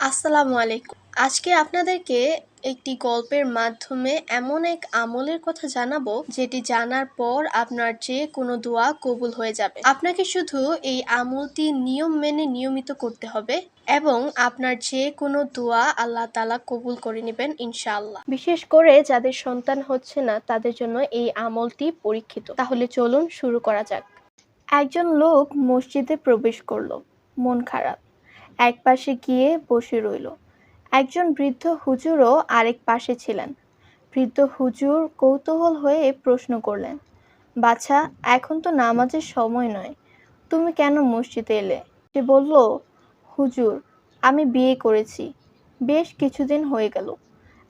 আসসালামু আলাইকুম। আজকে আপনাদেরকে একটি গল্পের মাধ্যমে এমন এক আমলের কথা জানাব, যেটি জানার পর আপনার যে কোনো দোয়া কবুল হয়ে যাবে। আপনাকে শুধু এই আমলটি নিয়ম মেনে নিয়মিত করতে হবে এবং আপনার যে কোনো দোয়া আল্লাহ তালা কবুল করে নেবেন, ইনশাআল্লাহ। বিশেষ করে যাদের সন্তান হচ্ছে না, তাদের জন্য এই আমলটি পরীক্ষিত। তাহলে চলুন শুরু করা যাক। একজন লোক মসজিদে প্রবেশ করল। মন খারাপ। এক পাশে গিয়ে বসে রইল। একজন বৃদ্ধ হুজুরও আরেক পাশে ছিলেন। বৃদ্ধ হুজুর কৌতূহল হয়ে প্রশ্ন করলেন, বাছা, এখন তো নামাজের সময় নয়, তুমি কেন মসজিদে এলে? সে বলল, হুজুর, আমি বিয়ে করেছি, বেশ কিছুদিন হয়ে গেল।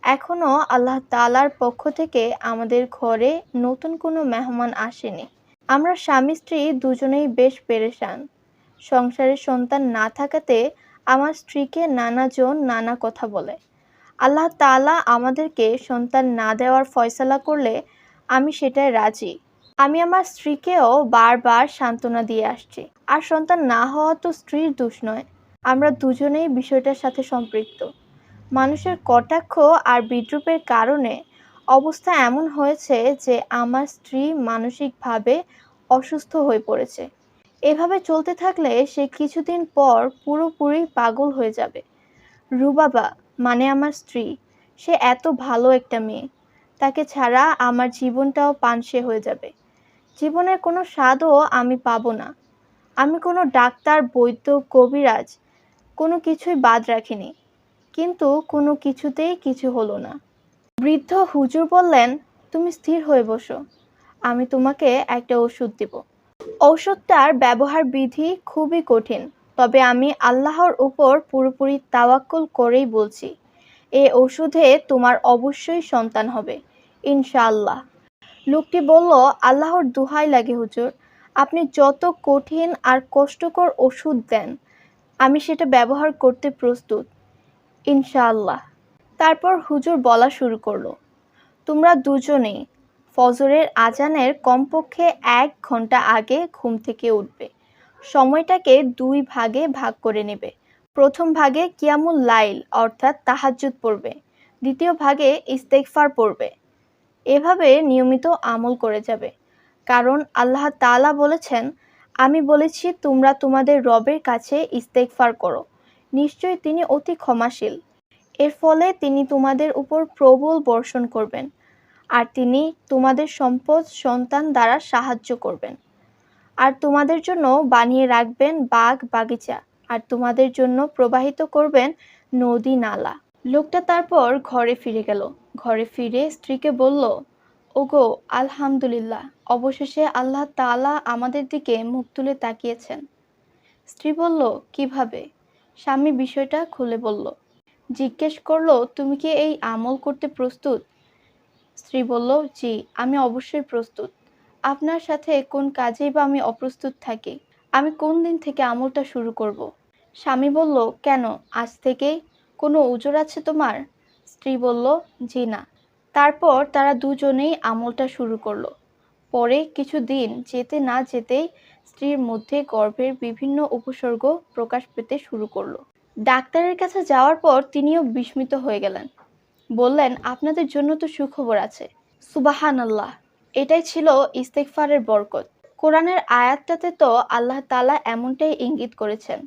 এখনও আল্লাহ তালার পক্ষ থেকে আমাদের ঘরে নতুন কোনো মেহমান আসেনি। আমরা স্বামী স্ত্রী দুজনেই বেশ পেরেশান। সংসারে সন্তান না থাকাতে আমার স্ত্রীকে নানাজন নানা কথা বলে। আল্লাহ তাআলা আমাদেরকে সন্তান না দেওয়ার ফয়সালা করলে আমি সেটায় রাজি। আমি আমার স্ত্রীকেও বারবার সান্ত্বনা দিয়ে আসছি। আর সন্তান না হওয়া তো স্ত্রীর দোষ নয়। আমরা দুজনেই বিষয়টার সাথে সম্পৃক্ত। মানুষের কটাক্ষ আর বিদ্রুপের কারণে অবস্থা এমন হয়েছে যে আমার স্ত্রী মানসিকভাবে অসুস্থ হয়ে পড়েছে। এভাবে চলতে থাকলে সে কিছুদিন পর পুরোপুরি পাগল হয়ে যাবে। রুবাবা মানে আমার স্ত্রী, সে এত ভালো একটা মেয়ে। তাকে ছাড়া আমার জীবনটাও পানসে হয়ে যাবে। জীবনের কোনো স্বাদও আমি পাবো না। আমি কোনো ডাক্তার, বৈদ্য, কবিরাজ, কোনো কিছুই বাদ রাখিনি। কিন্তু কোনো কিছুতেই কিছু হলো না। বৃদ্ধ হুজুর বললেন, তুমি স্থির হয়ে বসো। আমি তোমাকে একটা ওষুধ দেব। ঔষধটার ব্যবহার বিধি খুবই কঠিন, তবে আমি আল্লাহর উপর পুরোপুরি তাওয়াক্কুল করেই বলছি এই ওষুধে তোমার অবশ্যই সন্তান হবে, ইনশাআল্লাহ। লোকটি বলল, আল্লাহর দুহাই লাগে হুজুর, আপনি যত কঠিন আর কষ্টকর ওষুধ দেন, আমি সেটা ব্যবহার করতে প্রস্তুত, ইনশাআল্লাহ। তারপর হুজুর বলা শুরু করল, তোমরা দুজনেই ফজরের আজানের কমপক্ষে এক ঘণ্টা আগে ঘুম থেকে উঠবে। সময়টাকে দুই ভাগে ভাগ করে নেবে। প্রথম ভাগে কিয়ামুল লাইল, অর্থাৎ তাহাজ্জুদ পড়বে। দ্বিতীয় ভাগে ইস্তেকফার পড়বে। এভাবে নিয়মিত আমল করে যাবে। কারণ আল্লাহ তাআলা বলেছেন, আমি বলেছি, তোমরা তোমাদের রবের কাছে ইস্তেকফার করো। নিশ্চয়ই তিনি অতি ক্ষমাশীল। এর ফলে তিনি তোমাদের উপর প্রবল বর্ষণ করবেন। আর তিনি তোমাদের সম্পদ সন্তান দ্বারা সাহায্য করবেন। আর তোমাদের জন্য বানিয়ে রাখবেন বাগ বাগিচা, আর তোমাদের জন্য প্রবাহিত করবেন নদী নালা। লোকটা তারপর ঘরে ফিরে গেল। ঘরে ফিরে স্ত্রীকে বলল, ওগো, আলহামদুলিল্লাহ, অবশেষে আল্লাহ তাআলা আমাদের দিকে মুখ তুলে তাকিয়েছেন। স্ত্রী বলল, কীভাবে? স্বামী বিষয়টা খুলে বলল, জিজ্ঞেস করল, তুমি কি এই আমল করতে প্রস্তুত? স্ত্রী বলল, জি, আমি অবশ্যই প্রস্তুত। আপনার সাথে কোন কাজেই বা আমি অপ্রস্তুত থাকি? আমি কোন দিন থেকে আমলটা শুরু করব। স্বামী বলল, কেন? আজ থেকেই কোনো উজোর আছে তোমার? স্ত্রী বলল, জি না। তারপর তারা দুজনেই আমলটা শুরু করল। পরে কিছু দিন যেতে না যেতেই স্ত্রীর মধ্যে গর্ভের বিভিন্ন উপসর্গ প্রকাশ পেতে শুরু করল। ডাক্তারের কাছে যাওয়ার পর তিনিও বিস্মিত হয়ে গেলেন। বললেন, আপনাদের জন্য তো সুখবর আছে। সুবাহান আল্লাহ এটাই ছিল ইস্তেকফারের বরকত। কোরআনের আয়াতটাতে তো আল্লাহ তালা এমনটাই ইঙ্গিত করেছেন,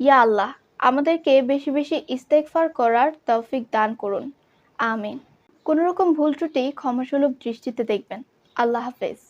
ইয়া আল্লাহ, আমাদেরকে বেশি বেশি ইস্তেকফার করার তৌফিক দান করুন। আমিন। কোনোরকম ভুল ত্রুটি ক্ষমাসুলভ দৃষ্টিতে দেখবেন। আল্লাহ হাফেজ।